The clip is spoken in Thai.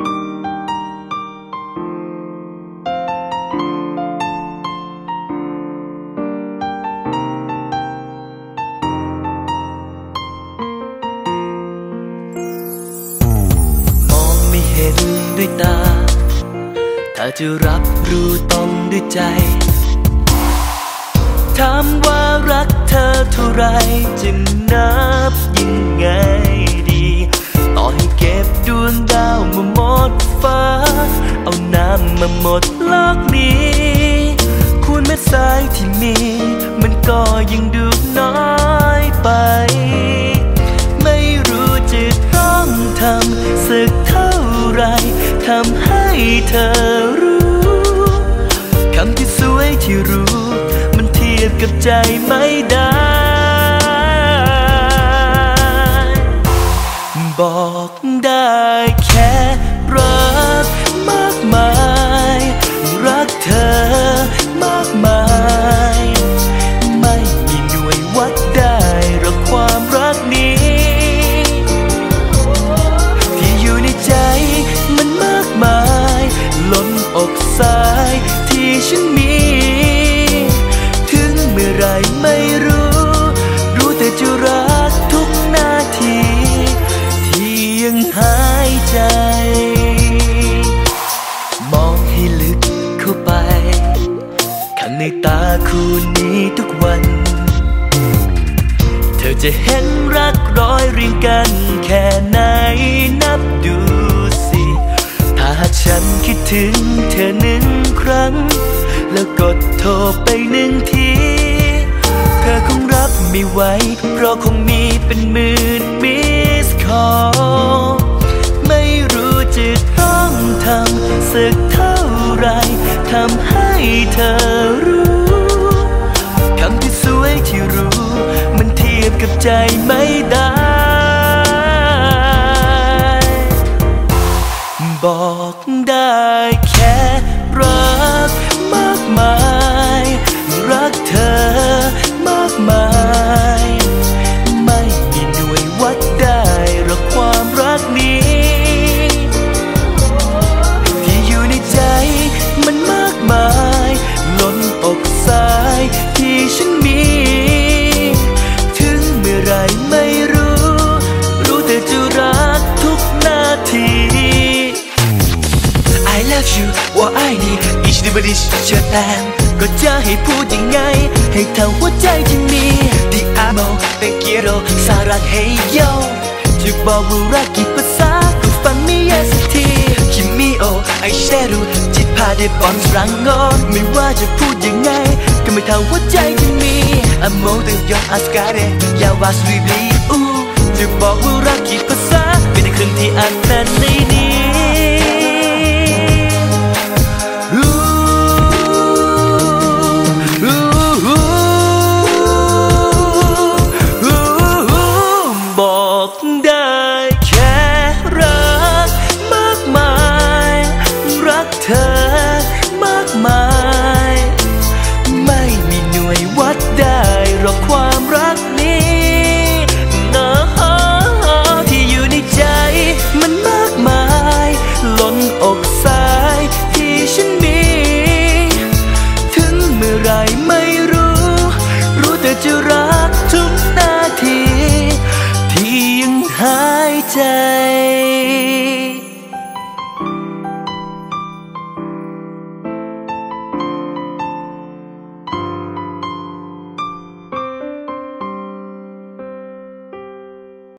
ด้วยตา ถ้าจะรับรู้ต้องด้วยใจ ถามว่ารักเธอเท่าไรจะนับยังไงดี ให้เก็บดวงดาวมาหมดฟ้า เอาน้ำมาหมดโลกนี้คูณเม็ดทรายที่มี มันก็ยังดูน้อยไป ไม่รู้จะต้องทำสักเท่าไรทำให้เธอรู้คำที่สวยที่รู้ มันเทียบกับใจไม่ได้ บอ ในตาคู่นี้ทุกวัน เธอจะเห็นรักร้อยเรียงกันแค่ไหนนับดูสิ ถ้าฉันคิดถึงเธอหนึ่งครั้ง แล้วกดโทรไปหนึ่งที เธอคงรับไม่ไหวเพราะคงมีเป็นมื่น ใจไม่ได้ บอกได้แค่ you ว่า I need each day by each Japan ก็จะให้พูดยังไง ให้เธอหัวใจที่มี The amo te quiero สารัก hey yo จะบอกว่ารักกี่ภาษาก็ฟังไม่แย่สักทีคิมิโอไอเชรุจิตพาได้ปอนรังงอนไม่ว่าจะพูดยังไง ก็ไม่เท่าหัวใจที่มี Amo te yo ascare อย่าวาสวีบลีอูจะบอกว่ารักกี่ภาษาเป็นครึ่งที่อันนั้นในนี้ said